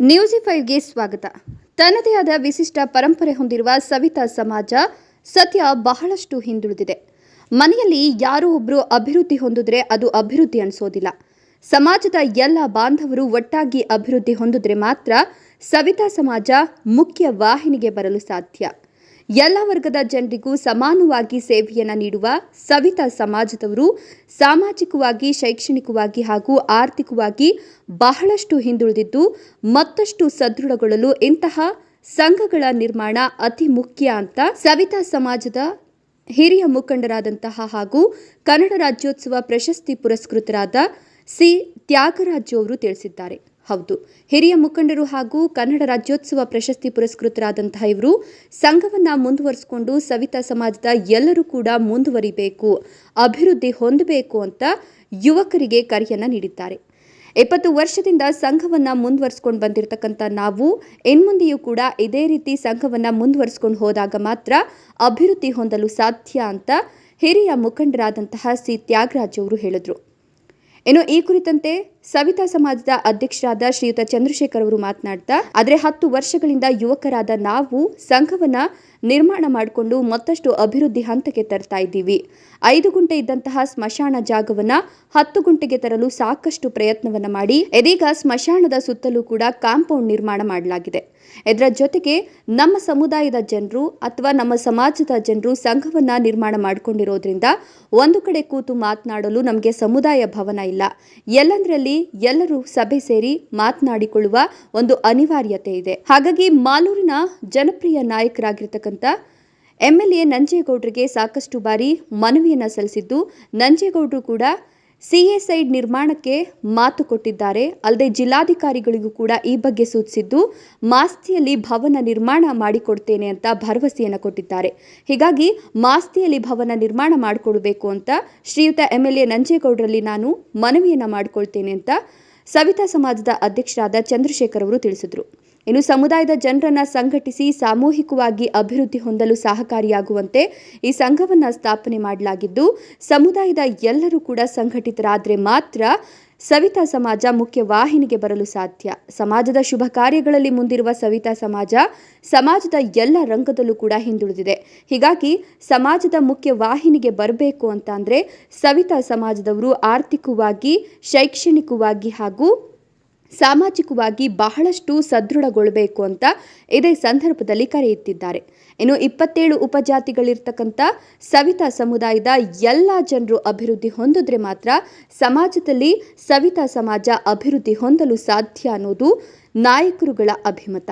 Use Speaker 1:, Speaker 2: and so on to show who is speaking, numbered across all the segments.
Speaker 1: News ಫೈವ್ಗೆ ಸ್ವಾಗತ. ತನ್ನದೇ ಆದ ವಿಶಿಷ್ಟ ಪರಂಪರೆ ಹೊಂದಿರುವ ಸವಿತಾ ಸಮಾಜ ಸತ್ಯ ಬಹಳಷ್ಟು ಹಿಂದುಳಿದಿದೆ. ಮನೆಯಲ್ಲಿ ಯಾರೋ ಒಬ್ಬರು ಅಭಿವೃದ್ಧಿ ಹೊಂದಿದ್ರೆ ಅದು ಅಭಿವೃದ್ಧಿ ಅನಿಸೋದಿಲ್ಲ. ಸಮಾಜದ ಎಲ್ಲ ಬಾಂಧವರು ಒಟ್ಟಾಗಿ ಅಭಿವೃದ್ಧಿ ಹೊಂದಿದ್ರೆ ಮಾತ್ರ ಸವಿತಾ ಸಮಾಜ ಮುಖ್ಯ ವಾಹಿನಿಗೆ ಬರಲು ಸಾಧ್ಯ. ಎಲ್ಲ ವರ್ಗದ ಜನರಿಗೂ ಸಮಾನವಾಗಿ ಸೇವೆಯನ್ನು ನೀಡುವ ಸವಿತಾ ಸಮಾಜದವರು ಸಾಮಾಜಿಕವಾಗಿ, ಶೈಕ್ಷಣಿಕವಾಗಿ ಹಾಗೂ ಆರ್ಥಿಕವಾಗಿ ಬಹಳಷ್ಟು ಹಿಂದುಳಿದಿದ್ದು ಮತ್ತಷ್ಟು ಸದೃಢಗೊಳ್ಳಲು ಇಂತಹ ಸಂಘಗಳ ನಿರ್ಮಾಣ ಅತಿ ಮುಖ್ಯ ಅಂತ ಸವಿತಾ ಸಮಾಜದ ಹಿರಿಯ ಮುಖಂಡರಾದಂತಹ ಹಾಗೂ ಕನ್ನಡ ರಾಜ್ಯೋತ್ಸವ ಪ್ರಶಸ್ತಿ ಪುರಸ್ಕೃತರಾದ ಸಿ ತ್ಯಾಗರಾಜು ಅವರು ತಿಳಿಸಿದ್ದಾರೆ. ಹೌದು. ಹಿರಿಯ ಮುಖಂಡರು ಹಾಗೂ ಕನ್ನಡ ರಾಜ್ಯೋತ್ಸವ ಪ್ರಶಸ್ತಿ ಪುರಸ್ಕೃತರಾದಂತಹ ಇವರು ಸಂಘವನ್ನ ಮುಂದುವರಿಸಿಕೊಂಡು ಸವಿತಾ ಸಮಾಜದ ಎಲ್ಲರೂ ಕೂಡ ಮುಂದುವರಿಬೇಕು, ಅಭಿವೃದ್ಧಿ ಹೊಂದಬೇಕು ಅಂತ ಯುವಕರಿಗೆ ಕರೆಯನ್ನ ನೀಡಿದ್ದಾರೆ. ಇಪ್ಪತ್ತು ವರ್ಷದಿಂದ ಸಂಘವನ್ನ ಮುಂದುವರಿಸ್ಕೊಂಡು ಬಂದಿರತಕ್ಕಂಥ ನಾವು ಇನ್ಮುಂದೆಯೂ ಕೂಡ ಇದೇ ರೀತಿ ಸಂಘವನ್ನ ಮುಂದುವರಿಸ್ಕೊಂಡು ಹೋದಾಗ ಮಾತ್ರ ಅಭಿವೃದ್ಧಿ ಹೊಂದಲು ಸಾಧ್ಯ ಅಂತ ಹಿರಿಯ ಮುಖಂಡರಾದಂತಹ ಸಿ. ತ್ಯಾಗರಾಜ್ ಅವರು ಹೇಳಿದರು. ಇನ್ನು ಈ ಕುರಿತಂತೆ ಸವಿತಾ ಸಮಾಜದ ಅಧ್ಯಕ್ಷರಾದ ಶ್ರೀಯುತ ಚಂದ್ರಶೇಖರ್ ಅವರು ಮಾತನಾಡ್ತಾ, ಆದರೆ ಹತ್ತು ವರ್ಷಗಳಿಂದ ಯುವಕರಾದ ನಾವು ಸಂಘವನ್ನ ನಿರ್ಮಾಣ ಮಾಡಿಕೊಂಡು ಮತ್ತಷ್ಟು ಅಭಿವೃದ್ಧಿ ಹಂತಕ್ಕೆ ತರ್ತಾ ಇದ್ದೀವಿ. ಐದು ಗುಂಟೆ ಇದ್ದಂತಹ ಸ್ಮಶಾನ ಜಾಗವನ್ನ ಹತ್ತು ಗುಂಟೆಗೆ ತರಲು ಸಾಕಷ್ಟು ಪ್ರಯತ್ನವನ್ನ ಮಾಡಿ, ಇದೀಗ ಸ್ಮಶಾನದ ಸುತ್ತಲೂ ಕೂಡ ಕಾಂಪೌಂಡ್ ನಿರ್ಮಾಣ ಮಾಡಲಾಗಿದೆ. ಇದರ ಜೊತೆಗೆ ನಮ್ಮ ಸಮುದಾಯದ ಜನರು ಅಥವಾ ನಮ್ಮ ಸಮಾಜದ ಜನರು ಸಂಘವನ್ನ ನಿರ್ಮಾಣ ಮಾಡಿಕೊಂಡಿರೋದ್ರಿಂದ ಒಂದು ಕಡೆ ಕೂತು ಮಾತನಾಡಲು ನಮಗೆ ಸಮುದಾಯ ಭವನ ಇಲ್ಲ. ಎಲ್ಲಂದ್ರಲ್ಲಿ ಎಲ್ಲರೂ ಸಭೆ ಸೇರಿ ಮಾತನಾಡಿಕೊಳ್ಳುವ ಒಂದು ಅನಿವಾರ್ಯತೆ ಇದೆ. ಹಾಗಾಗಿ ಮಾಲೂರಿನ ಜನಪ್ರಿಯ ನಾಯಕರಾಗಿರ್ತಕ್ಕಂಥ ಎಂ ಎಲ್ ಎ ನಂಜೇಗೌಡರಿಗೆ ಸಾಕಷ್ಟು ಬಾರಿ ಮನವಿಯನ್ನು ಸಲ್ಲಿಸಿದ್ದು, ನಂಜೇಗೌಡರು ಕೂಡ ಸಿಎ ಸೈಡ್ ನಿರ್ಮಾಣಕ್ಕೆ ಮಾತು ಕೊಟ್ಟಿದ್ದಾರೆ. ಅಲ್ಲದೆ ಜಿಲ್ಲಾಧಿಕಾರಿಗಳಿಗೂ ಕೂಡ ಈ ಬಗ್ಗೆ ಸೂಚಿಸಿದ್ದು, ಮಾಸ್ತಿಯಲ್ಲಿ ಭವನ ನಿರ್ಮಾಣ ಮಾಡಿಕೊಡ್ತೇನೆ ಅಂತ ಭರವಸೆಯನ್ನು ಕೊಟ್ಟಿದ್ದಾರೆ. ಹೀಗಾಗಿ ಮಾಸ್ತಿಯಲ್ಲಿ ಭವನ ನಿರ್ಮಾಣ ಮಾಡಿಕೊಡ್ಬೇಕು ಅಂತ ಶ್ರೀಯುತ ಎಂ ಎಲ್ ಎ ನಂಜೇಗೌಡರಲ್ಲಿ ನಾನು ಮನವಿಯನ್ನ ಮಾಡಿಕೊಳ್ತೇನೆ ಅಂತ ಸವಿತಾ ಸಮಾಜದ ಅಧ್ಯಕ್ಷರಾದ ಚಂದ್ರಶೇಖರ್ ಅವರು ತಿಳಿಸಿದರು. ಇನ್ನು ಸಮುದಾಯದ ಜನರನ್ನು ಸಂಘಟಿಸಿ ಸಾಮೂಹಿಕವಾಗಿ ಅಭಿವೃದ್ಧಿ ಹೊಂದಲು ಸಹಕಾರಿಯಾಗುವಂತೆ ಈ ಸಂಘವನ್ನ ಸ್ಥಾಪನೆ ಮಾಡಲಾಗಿದ್ದು, ಸಮುದಾಯದ ಎಲ್ಲರೂ ಕೂಡ ಸಂಘಟಿತರಾದರೆ ಮಾತ್ರ ಸವಿತಾ ಸಮಾಜ ಮುಖ್ಯ ವಾಹಿನಿಗೆ ಬರಲು ಸಾಧ್ಯ. ಸಮಾಜದ ಶುಭ ಕಾರ್ಯಗಳಲ್ಲಿ ಮುಂದಿರುವ ಸವಿತಾ ಸಮಾಜ ಸಮಾಜದ ಎಲ್ಲ ರಂಗದಲ್ಲೂ ಕೂಡ ಹಿಂದುಳಿದಿದೆ. ಹೀಗಾಗಿ ಸಮಾಜದ ಮುಖ್ಯ ವಾಹಿನಿಗೆ ಬರಬೇಕು ಅಂತ ಸವಿತಾ ಸಮಾಜದವರು ಆರ್ಥಿಕವಾಗಿ, ಶೈಕ್ಷಣಿಕವಾಗಿ ಹಾಗೂ ಸಾಮಾಜಿಕವಾಗಿ ಬಹಳಷ್ಟು ಸದೃಢಗೊಳ್ಳಬೇಕು ಅಂತ ಇದೇ ಸಂದರ್ಭದಲ್ಲಿ ಕರೆಯುತ್ತಿದ್ದಾರೆ ಇನ್ನು ಇಪ್ಪತ್ತೇಳು ಉಪಜಾತಿಗಳಿರ್ತಕ್ಕಂಥ ಸವಿತಾ ಸಮುದಾಯದ ಎಲ್ಲ ಜನರು ಅಭಿವೃದ್ಧಿ ಹೊಂದಿದ್ರೆ ಮಾತ್ರ ಸಮಾಜದಲ್ಲಿ ಸವಿತಾ ಸಮಾಜ ಅಭಿವೃದ್ಧಿ ಹೊಂದಲು ಸಾಧ್ಯ ಅನ್ನೋದು ನಾಯಕರುಗಳ ಅಭಿಮತ.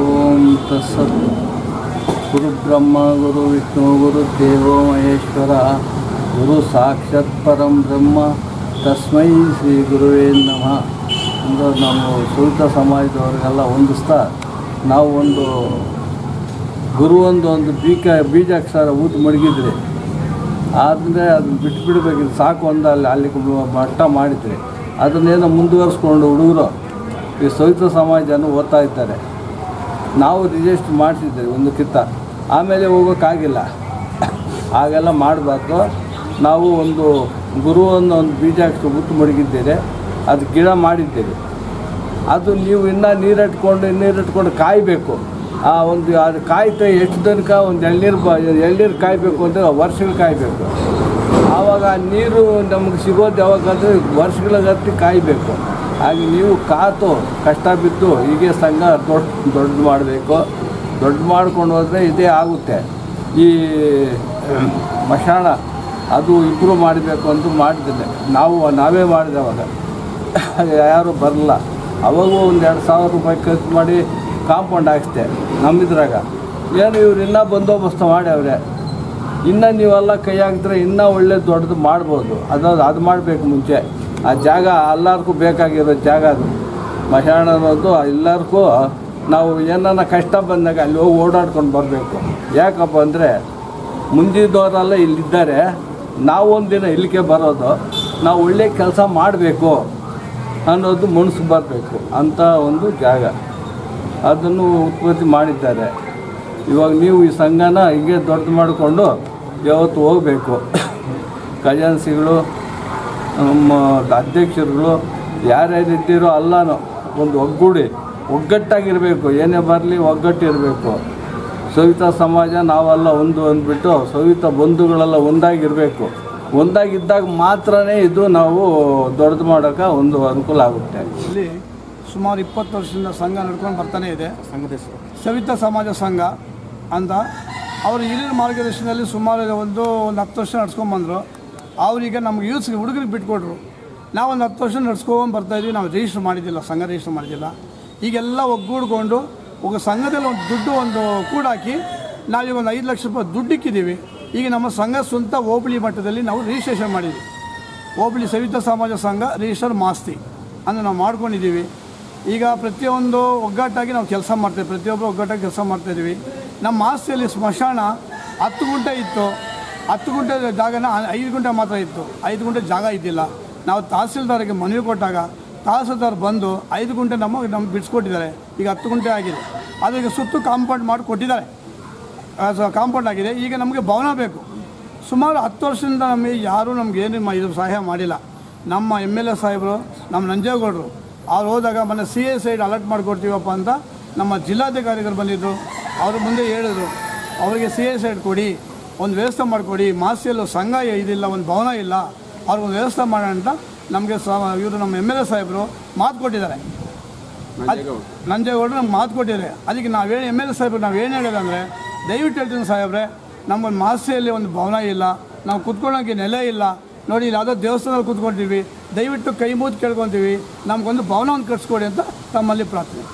Speaker 2: ಓಂ ಗುರು ಬ್ರಹ್ಮ ಗುರು ವಿಷ್ಣು ಗುರು ದೇವೋ ಮಹೇಶ್ವರ ಗುರು ಸಾಕ್ಷಾತ್ ಪರಂ ಬ್ರಹ್ಮ. ತಸ್ಮೈ ಶ್ರೀ ಗುರುವೇ ನಮಃ. ಅಂದರೆ ನಾವು ಸುಲಿತ ಸಮಾಜದವ್ರಿಗೆಲ್ಲ ಹೊಂದಿಸ್ತಾ ನಾವು ಒಂದು ಗುರು ಒಂದು ಒಂದು ಬೀಕ, ಬೀಜಾಕ್ಷರ ಊಟ ಮಡಗಿದ್ರಿ. ಆದರೆ ಅದನ್ನ ಬಿಟ್ಟು ಬಿಡಬೇಕಿತ್ತು. ಸಾಕು ಒಂದು ಅಲ್ಲಿ ಅಲ್ಲಿ ಮಟ್ಟ ಮಾಡಿದ್ರಿ. ಅದನ್ನೇನೋ ಮುಂದುವರಿಸ್ಕೊಂಡು ಹುಡುಗರು ಈ ಸವಿತ ಸಮಾಜನ ಓದ್ತಾ ಇದ್ದಾರೆ. ನಾವು ರಿಜಿಸ್ಟ್ರ್ ಮಾಡಿಸಿದ್ದೆ ಒಂದು ಕಿತ್ತ ಆಮೇಲೆ ಹೋಗೋಕ್ಕಾಗಿಲ್ಲ. ಹಾಗೆಲ್ಲ ಮಾಡಬಾರ್ದು. ನಾವು ಒಂದು ಗುರು ಅನ್ನೋ ಒಂದು ಹಾಕಿ ಉತ್ತು ಮಡಗಿದ್ದೇನೆ. ಅದು ಗಿಡ ಮಾಡಿದ್ದೇನೆ. ಅದು ನೀವು ಇನ್ನೂ ನೀರಿಟ್ಕೊಂಡು ನೀರಿಟ್ಕೊಂಡು ಕಾಯಬೇಕು. ಆ ಒಂದು, ಅದು ಕಾಯ್ತಾ ಎಷ್ಟು ತನಕ ಒಂದು ಎಳ್ನೀರು ಬ, ಎಳ್ನೀರು ಕಾಯಬೇಕು ಅಂದರೆ ವರ್ಷಗಳು ಕಾಯಬೇಕು. ಆವಾಗ ನೀರು ನಮಗೆ ಸಿಗೋದು ಯಾವಾಗಂದರೆ ವರ್ಷಗಳಿಗತ್ತಿ ಕಾಯಬೇಕು. ಹಾಗೆ ನೀವು ಕಾತು, ಕಷ್ಟ ಬಿದ್ದು ಹೀಗೆ ಸಂಘ ದೊಡ್ಡ ದೊಡ್ಡ ಮಾಡಬೇಕು. ದೊಡ್ಡ ಮಾಡ್ಕೊಂಡು ಹೋದರೆ ಇದೇ ಆಗುತ್ತೆ. ಈ, ಮಶಾಣ ಅದು ಇಂಪ್ರೂವ್ ಮಾಡಬೇಕು ಅಂತ ಮಾಡಿದ್ದೆ ನಾವು, ನಾವೇ ಮಾಡಿದೆ ಅವಾಗ ಯಾರೂ ಬರಲ್ಲ. ಅವಾಗೂ ಒಂದು ಎರಡು ಸಾವಿರ ರೂಪಾಯಿ ಖರ್ಚು ಮಾಡಿ ಕಾಂಪೌಂಡ್ ಹಾಕಿಸ್ದೆ ನಮ್ಮಿದ್ರಾಗ ಏನು ಇವ್ರು ಇನ್ನೂ ಬಂದೋಬಸ್ತ್ ಮಾಡ್ಯವ್ರೆ. ಇನ್ನು ನೀವೆಲ್ಲ ಕೈ ಹಾಕಿದ್ರೆ ಇನ್ನೂ ಒಳ್ಳೆ ದೊಡ್ಡದು ಮಾಡ್ಬೋದು. ಅದು ಅದು ಮಾಡಬೇಕು ಮುಂಚೆ. ಆ ಜಾಗ ಎಲ್ಲರಿಗೂ ಬೇಕಾಗಿರೋ ಜಾಗ ಅದು. ಮಶಾಣ ಅನ್ನೋದು ಎಲ್ಲರಿಗೂ ನಾವು ಏನನ್ನ ಕಷ್ಟ ಬಂದಾಗ ಅಲ್ಲಿ ಹೋಗಿ ಓಡಾಡ್ಕೊಂಡು ಬರಬೇಕು. ಯಾಕಪ್ಪ ಅಂದರೆ ಮುಂದಿದ್ದವರೆಲ್ಲ ಇಲ್ಲಿದ್ದಾರೆ. ನಾವು ಒಂದಿನ ಇಲ್ಲಿಗೆ ಬರೋದು, ನಾವು ಒಳ್ಳೆ ಕೆಲಸ ಮಾಡಬೇಕು ಅನ್ನೋದು ಮನಸ್ಸು ಬರಬೇಕು ಅಂತ ಒಂದು ಜಾಗ. ಅದನ್ನು ಉತ್ಪತ್ತಿ ಮಾಡಿದ್ದಾರೆ. ಇವಾಗ ನೀವು ಈ ಸಂಘನ ಹೀಗೆ ದೊಡ್ಡ ಮಾಡಿಕೊಂಡು ಯಾವತ್ತು ಹೋಗಬೇಕು. ಖಜಾನ್ಸಿಗಳು ನಮ್ಮ ಅಧ್ಯಕ್ಷರುಗಳು ಯಾರ್ಯಾರು ಇದ್ದೀರೋ ಅಲ್ಲನೂ ಒಂದು ಒಗ್ಗೂಡಿ ಒಗ್ಗಟ್ಟಾಗಿರಬೇಕು. ಏನೇ ಬರಲಿ ಒಗ್ಗಟ್ಟಿರಬೇಕು. ಸವಿತಾ ಸಮಾಜ ನಾವೆಲ್ಲ ಒಂದು ಅಂದ್ಬಿಟ್ಟು ಸವಿತಾ ಬಂಧುಗಳೆಲ್ಲ ಒಂದಾಗಿರಬೇಕು. ಒಂದಾಗಿದ್ದಾಗ ಮಾತ್ರನೇ ಇದು ನಾವು ದೊಡ್ಡದು ಮಾಡೋಕೆ ಒಂದು ಅನುಕೂಲ ಆಗುತ್ತೆ.
Speaker 3: ಇಲ್ಲಿ ಸುಮಾರು ಇಪ್ಪತ್ತು ವರ್ಷದಿಂದ ಸಂಘ ನಡ್ಕೊಂಡು ಬರ್ತಾನೆ ಇದೆ. ಸವಿತಾ ಸಮಾಜ ಸಂಘ ಅಂತ. ಅವರು ಹಿರಿಯರ ಮಾರ್ಗದರ್ಶನದಲ್ಲಿ ಸುಮಾರು ಒಂದು ಒಂದು ಹತ್ತು ವರ್ಷ ನಡ್ಸ್ಕೊಂಬಂದರು ಅವರೀಗ ನಮ್ಗೆ ಯೂತ್ಸ್ಗೆ ಹುಡುಗರಿಗೆ ಬಿಟ್ಕೊಟ್ರು. ನಾವೊಂದು ಹತ್ತು ವರ್ಷ ನಡ್ಸ್ಕೊಂಡು ಬರ್ತಾಯಿದ್ವಿ ನಾವು ರಿಜಿಸ್ಟ್ರ್ ಮಾಡಿದ್ದಿಲ್ಲ ಸಂಘ ರಿಜಿಸ್ಟ್ರ್ ಮಾಡಿದ್ದಿಲ್ಲ. ಈಗೆಲ್ಲ ಒಗ್ಗೂಡ್ಕೊಂಡು ಒಬ್ಬ ಸಂಘದಲ್ಲಿ ಒಂದು ದುಡ್ಡು ಒಂದು ಕೂಡಾಕಿ ನಾವೀಗ ಒಂದು ಐದು ಲಕ್ಷ ರೂಪಾಯಿ ದುಡ್ಡು ಇಕ್ಕಿದ್ದೀವಿ. ಈಗ ನಮ್ಮ ಸಂಘ ಸ್ವಂತ ಹೋಬಳಿ ಮಟ್ಟದಲ್ಲಿ ನಾವು ರಿಜಿಸ್ಟ್ರೇಷನ್ ಮಾಡಿದ್ವಿ ಹೋಬಳಿ ಸವಿತಾ ಸಮಾಜ ಸಂಘ ರಿಜಿಸ್ಟರ್ ಮಾಸ್ತಿ. ಅಂದರೆ ನಾವು ಮಾಡ್ಕೊಂಡಿದ್ದೀವಿ. ಈಗ ಪ್ರತಿಯೊಂದು ಒಗ್ಗಟ್ಟಾಗಿ ನಾವು ಕೆಲಸ ಮಾಡ್ತೇವೆ. ಪ್ರತಿಯೊಬ್ಬರು ಒಗ್ಗಟ್ಟಾಗಿ ಕೆಲಸ ಮಾಡ್ತಾಯಿದ್ದೀವಿ ನಮ್ಮ ಮಾಸ್ತಿಯಲ್ಲಿ ಸ್ಮಶಾನ ಹತ್ತು ಗುಂಟೆ ಇತ್ತು. ಹತ್ತು ಗುಂಟೆ ಜಾಗನ ಐದು ಗುಂಟೆ ಮಾತ್ರ ಇತ್ತು. ಐದು ಗುಂಟೆ ಜಾಗ ಇದ್ದಿಲ್ಲ. ನಾವು ತಹಸೀಲ್ದಾರಿಗೆ ಮನವಿ ಕೊಟ್ಟಾಗ ತಹಸೀಲ್ದಾರ್ ಬಂದು ಐದು ಗುಂಟೆ ನಮ್ಮ ನಮ್ಗೆ ಬಿಡಿಸ್ಕೊಟ್ಟಿದ್ದಾರೆ. ಈಗ ಹತ್ತು ಗುಂಟೆ ಆಗಿದೆ. ಅದಕ್ಕೆ ಸುತ್ತು ಕಾಂಪೌಂಡ್ ಮಾಡಿ ಕೊಟ್ಟಿದ್ದಾರೆ. ಕಾಂಪೌಂಡ್ ಆಗಿದೆ. ಈಗ ನಮಗೆ ಭವನ ಬೇಕು. ಸುಮಾರು ಹತ್ತು ವರ್ಷದಿಂದ ನಮಗೆ ಯಾರೂ ನಮ್ಗೆ ಏನು ಇದು ಸಹಾಯ ಮಾಡಿಲ್ಲ. ನಮ್ಮ ಎಂ ಎಲ್ ಎ ಸಾಹೇಬರು, ನಮ್ಮ ನಂಜೇಗೌಡರು, ಅವ್ರು ಹೋದಾಗ ಮೊನ್ನೆ ಸಿ ಎ ಸೈಡ್ ಅಲರ್ಟ್ ಮಾಡಿಕೊಡ್ತೀವಪ್ಪ ಅಂತ ನಮ್ಮ ಜಿಲ್ಲಾಧಿಕಾರಿಗಳು ಬಂದಿದ್ದರು ಅವ್ರ ಮುಂದೆ ಹೇಳಿದ್ರು, ಅವರಿಗೆ ಸಿ ಎ ಸೈಡ್ ಕೊಡಿ, ಒಂದು ವ್ಯವಸ್ಥೆ ಮಾಡಿಕೊಡಿ. ಮಾಸಿಯಲ್ಲೂ ಸಂಘ ಇದಿಲ್ಲ, ಒಂದು ಭವನ ಇಲ್ಲ. ಅವ್ರಿಗೊಂದು ವ್ಯವಸ್ಥೆ ಮಾಡೋಣ ಅಂತ ನಮಗೆ ಸ ಇವರು ನಮ್ಮ ಎಂ ಎಲ್ ಎ ಸಾಹೇಬರು ಮಾತು ಕೊಟ್ಟಿದ್ದಾರೆ. ನಂಜೇಗೌಡರು ನಮ್ಗೆ ಮಾತು ಕೊಟ್ಟಿದ್ದಾರೆ. ಅದಕ್ಕೆ ನಾವೇನು ಎಂ ಎಲ್ ಎ ಸಾಹೇಬ್ರು ನಾವು ಏನು ಹೇಳಿದಂದರೆ ದಯವಿಟ್ಟು ಹೇಳ್ತೀನಿ ಸಾಹೇಬ್ರೆ ನಮ್ಮ ಮಾಸೆಯಲ್ಲಿ ಒಂದು ಭವನ ಇಲ್ಲ. ನಾವು ಕುತ್ಕೊಳ್ಳೋಕ್ಕೆ ನೆಲೆ ಇಲ್ಲ. ನೋಡಿ ಇಲ್ಲಿ ಯಾವುದೋ ದೇವಸ್ಥಾನದಲ್ಲಿ ಕೂತ್ಕೊಳ್ತೀವಿ ದಯವಿಟ್ಟು ಕೈ ಮೂತ್ ಕೇಳ್ಕೊತೀವಿ. ನಮಗೊಂದು ಭವನ ಒಂದು ಕಟ್ಸ್ಕೊಡಿ ಅಂತ ತಮ್ಮಲ್ಲಿ ಪ್ರಾರ್ಥನೆ.